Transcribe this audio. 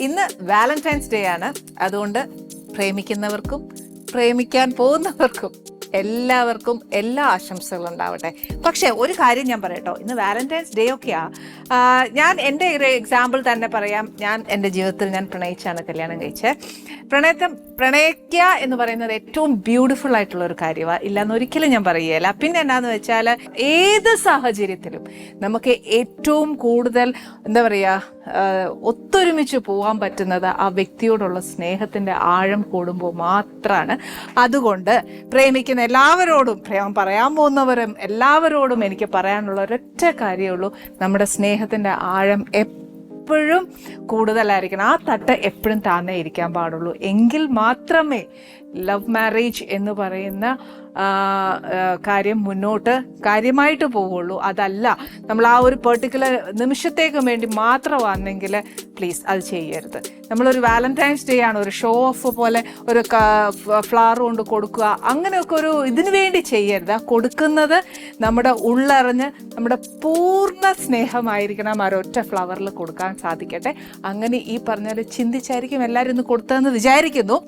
ഇന്ന് Valentine's day ആണ്. അതുകൊണ്ട് പ്രേമിക്കുന്നവർക്കും പ്രേമിക്കാൻ പോകുന്നവർക്കും എല്ലാവർക്കും എല്ലാ ആശംസകളും ഉണ്ടാവട്ടെ. പക്ഷേ ഒരു കാര്യം ഞാൻ പറയട്ടോ. ഇന്ന് വാലന്റൈൻസ് ഡേ ഒക്കെയാ. ഞാൻ എന്റെ ഒരു എക്സാമ്പിൾ തന്നെ പറയാം. ഞാൻ എന്റെ ജീവിതത്തിൽ ഞാൻ പ്രണയിച്ചാണ് കല്യാണം കഴിച്ചത് പ്രണയത്തെ പ്രണയിക്കുക എന്ന് പറയുന്നത് ഏറ്റവും ബ്യൂട്ടിഫുൾ ആയിട്ടുള്ള ഒരു കാര്യമാണ് ഇല്ലാന്ന് ഒരിക്കലും ഞാൻ പറയുകയില്ല. പിന്നെ എന്നാന്ന് വെച്ചാൽ ഏത് സാഹചര്യത്തിലും നമുക്ക് ഏറ്റവും കൂടുതൽ എന്താ പറയുക ഒത്തൊരുമിച്ച് പോകാൻ പറ്റുന്നത് ആ വ്യക്തിയോടുള്ള സ്നേഹത്തിന്റെ ആഴം കൂടുമ്പോൾ മാത്രമാണ് അതുകൊണ്ട് പ്രേമിക്കുന്ന എല്ലാവരോടും പ്രേമം പറയാൻ പോകുന്നവരും എല്ലാവരോടും എനിക്ക് പറയാനുള്ള ഒരൊറ്റ കാര്യമേ ഉള്ളൂ. നമ്മുടെ സ്നേഹത്തിന്റെ ആഴം എപ്പോഴും കൂടുതലായിരിക്കണം. ആ തട്ട് എപ്പോഴും താന്നേ ഇരിക്കാൻ പാടുള്ളൂ. എങ്കിൽ മാത്രമേ ലവ് മാരേജ് എന്ന് പറയുന്ന കാര്യം മുന്നോട്ട് കാര്യമായിട്ട് പോവുള്ളൂ. അതല്ല നമ്മൾ ആ ഒരു പെർട്ടിക്കുലർ നിമിഷത്തേക്ക് വേണ്ടി മാത്രം വന്നെങ്കിൽ പ്ലീസ് അത് ചെയ്യരുത്. നമ്മളൊരു വാലന്റൈൻസ് ഡേ ആണ് ഒരു ഷോ ഓഫ് പോലെ ഒരു ഫ്ലവർ കൊണ്ട് കൊടുക്കുക അങ്ങനെയൊക്കെ ഒരു ഇതിനു വേണ്ടി ചെയ്യരുത്. കൊടുക്കുന്നത് നമ്മുടെ ഉള്ളറിഞ്ഞ് നമ്മുടെ പൂർണ സ്നേഹമായിരിക്കണം ആ ഒരൊറ്റ ഫ്ലവറിൽ കൊടുക്കാൻ സാധിക്കട്ടെ. അങ്ങനെ ഈ പറഞ്ഞാൽ ചിന്തിച്ചായിരിക്കും എല്ലാവരും ഇന്ന് കൊടുത്തതെന്ന് വിചാരിക്കുന്നു.